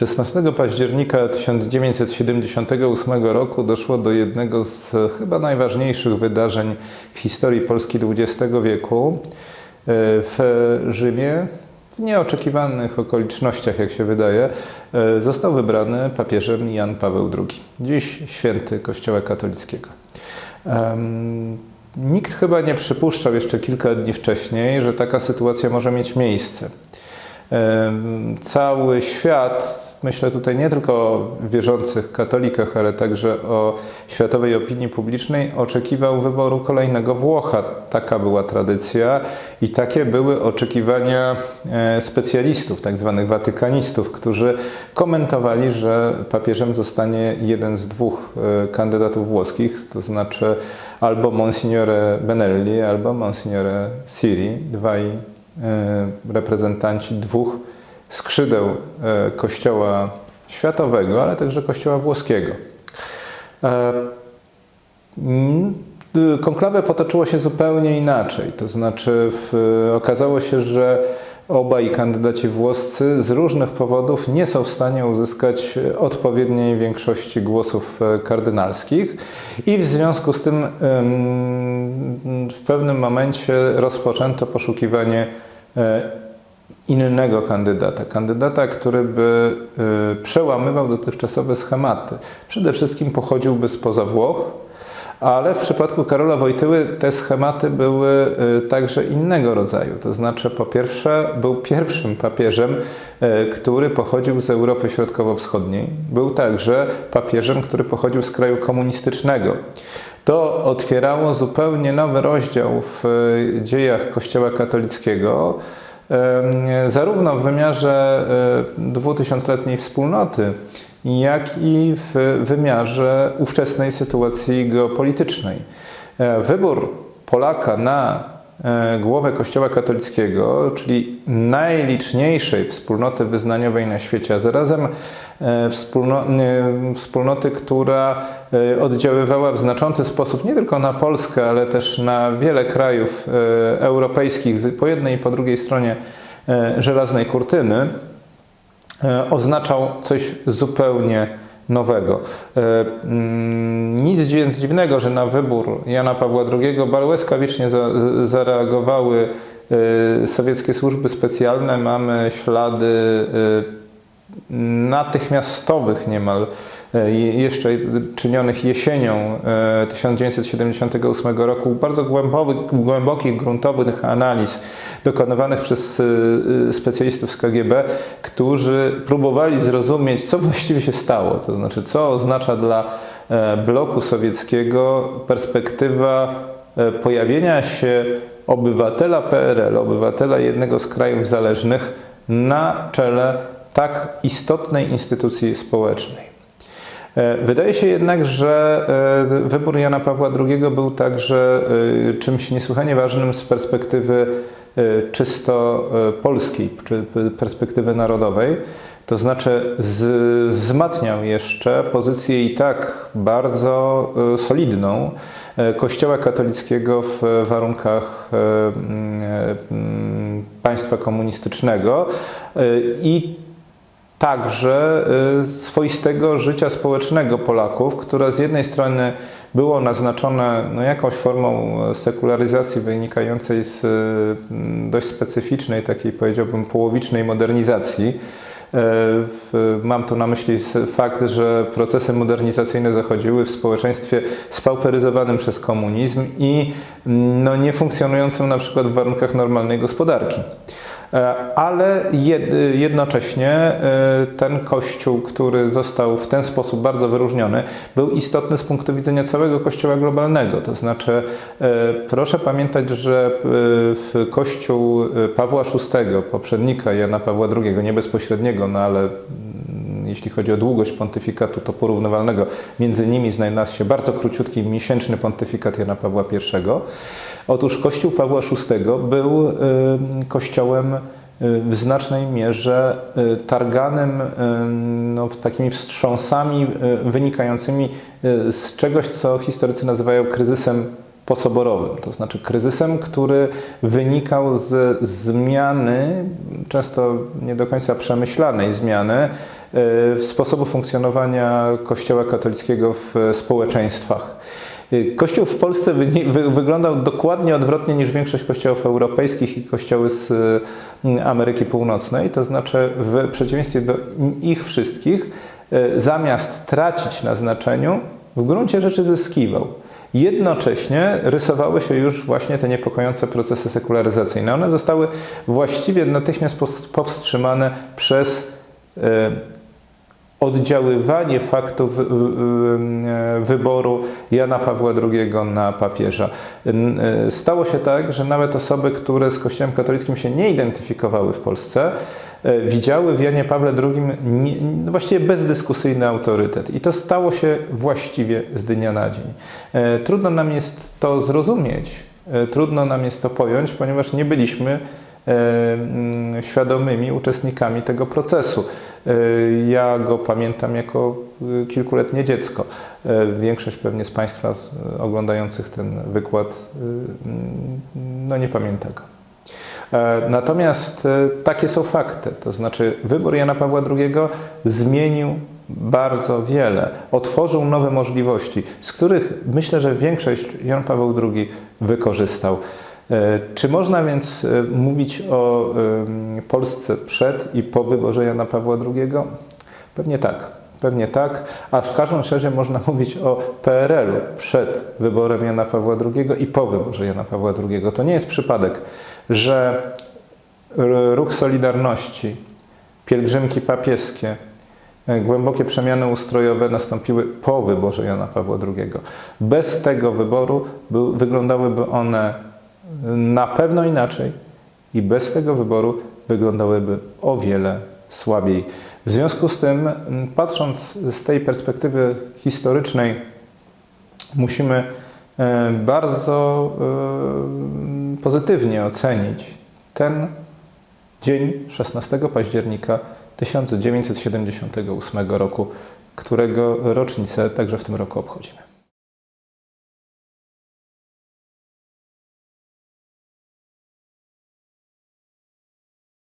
16 października 1978 roku doszło do jednego z chyba najważniejszych wydarzeń w historii Polski XX wieku. W Rzymie, w nieoczekiwanych okolicznościach, jak się wydaje, został wybrany papieżem Jan Paweł II, dziś święty Kościoła katolickiego. Nikt chyba nie przypuszczał jeszcze kilka dni wcześniej, że taka sytuacja może mieć miejsce. Cały świat, myślę tutaj nie tylko o wierzących katolikach, ale także o światowej opinii publicznej, oczekiwał wyboru kolejnego Włocha. Taka była tradycja i takie były oczekiwania e, specjalistów, tak zwanych watykanistów, którzy komentowali, że papieżem zostanie jeden z dwóch e, kandydatów włoskich, to znaczy albo Monsignore Benelli, albo Monsignore Siri, dwaj E, reprezentanci dwóch skrzydeł e, Kościoła światowego, ale także Kościoła włoskiego. E, konklawę potoczyło się zupełnie inaczej, to znaczy w, okazało się, że obaj kandydaci włoscy z różnych powodów nie są w stanie uzyskać odpowiedniej większości głosów kardynalskich i w związku z tym w pewnym momencie rozpoczęto poszukiwanie E, innego kandydata. Kandydata, który by e, przełamywał dotychczasowe schematy. Przede wszystkim pochodziłby spoza Włoch, ale w przypadku Karola Wojtyły te schematy były e, także innego rodzaju. To znaczy, po pierwsze, był pierwszym papieżem, który pochodził z Europy Środkowo-Wschodniej. Był także papieżem, który pochodził z kraju komunistycznego. To otwierało zupełnie nowy rozdział w dziejach Kościoła katolickiego, zarówno w wymiarze e, dwutysiącletniej wspólnoty, jak i w wymiarze ówczesnej sytuacji geopolitycznej. E, wybór Polaka na głowę Kościoła katolickiego, czyli najliczniejszej wspólnoty wyznaniowej na świecie, a zarazem E, wspólnoty, która e, oddziaływała w znaczący sposób nie tylko na Polskę, ale też na wiele krajów e, europejskich po jednej i po drugiej stronie żelaznej kurtyny, oznaczał coś zupełnie nowego. Mm, nic więc dziwnego, że na wybór Jana Pawła II błyskawicznie zareagowały sowieckie służby specjalne. Mamy ślady natychmiastowych niemal, e, jeszcze czynionych jesienią 1978 e, roku, bardzo głębokich, gruntowych analiz dokonywanych przez e, specjalistów z KGB, którzy próbowali zrozumieć, co właściwie się stało, to znaczy, co oznacza dla bloku sowieckiego perspektywa pojawienia się obywatela PRL, obywatela jednego z krajów zależnych na czele tak istotnej instytucji społecznej. E, wydaje się jednak, że e, wybór Jana Pawła II był także e, czymś niesłychanie ważnym z perspektywy czysto polskiej, czy perspektywy narodowej. To znaczy wzmacniał jeszcze pozycję i tak bardzo solidną Kościoła katolickiego w warunkach państwa komunistycznego i także y, swoistego życia społecznego Polaków, które z jednej strony było naznaczone no, jakąś formą sekularyzacji wynikającej z y, dość specyficznej, takiej powiedziałbym połowicznej modernizacji. Y, mam tu na myśli fakt, że procesy modernizacyjne zachodziły w społeczeństwie spauperyzowanym przez komunizm i no, niefunkcjonującym na przykład w warunkach normalnej gospodarki. E, ale jednocześnie e, ten kościół, który został w ten sposób bardzo wyróżniony, był istotny z punktu widzenia całego kościoła globalnego. To znaczy, e, proszę pamiętać, że w kościół Pawła VI, poprzednika Jana Pawła II, nie bezpośredniego, no ale jeśli chodzi o długość pontyfikatu, to porównywalnego. Między nimi znalazł się bardzo króciutki miesięczny pontyfikat Jana Pawła I. Otóż Kościół Pawła VI był y, kościołem y, w znacznej mierze y, targanem no, takimi wstrząsami wynikającymi z czegoś, co historycy nazywają kryzysem posoborowym, to znaczy kryzysem, który wynikał z zmiany, często nie do końca przemyślanej zmiany sposobu funkcjonowania Kościoła katolickiego w e, społeczeństwach. E, Kościół w Polsce wyglądał dokładnie odwrotnie niż większość kościołów europejskich i kościoły z e, Ameryki Północnej, to znaczy w przeciwieństwie do ich wszystkich, e, zamiast tracić na znaczeniu, w gruncie rzeczy zyskiwał. Jednocześnie rysowały się już właśnie te niepokojące procesy sekularyzacyjne. One zostały właściwie natychmiast powstrzymane przez e, oddziaływanie wy- e, wyboru Jana Pawła II na papieża. E, Stało się tak, że nawet osoby, które z Kościołem katolickim się nie identyfikowały w Polsce, e, widziały w Janie Pawle II nie, no właściwie bezdyskusyjny autorytet. I to stało się właściwie z dnia na dzień. Trudno nam jest to zrozumieć, trudno nam jest to pojąć, ponieważ nie byliśmy świadomymi uczestnikami tego procesu. E, Ja go pamiętam jako e, kilkuletnie dziecko. E, Większość pewnie z Państwa oglądających ten wykład no nie pamięta go. Natomiast takie są fakty, to znaczy wybór Jana Pawła II zmienił bardzo wiele, otworzył nowe możliwości, z których myślę, że większość Jan Paweł II wykorzystał. E, Czy można więc e, mówić o Polsce przed i po wyborze Jana Pawła II? Pewnie tak. Pewnie tak, a w każdym razie można mówić o PRL-u przed wyborem Jana Pawła II i po wyborze Jana Pawła II. To nie jest przypadek, że ruch Solidarności, pielgrzymki papieskie, e, głębokie przemiany ustrojowe nastąpiły po wyborze Jana Pawła II. Bez tego wyboru wyglądałyby one na pewno inaczej i bez tego wyboru wyglądałyby o wiele słabiej. W związku z tym, patrząc z tej perspektywy historycznej, musimy e, bardzo e, pozytywnie ocenić ten dzień 16 października 1978 roku, którego rocznicę także w tym roku obchodzimy.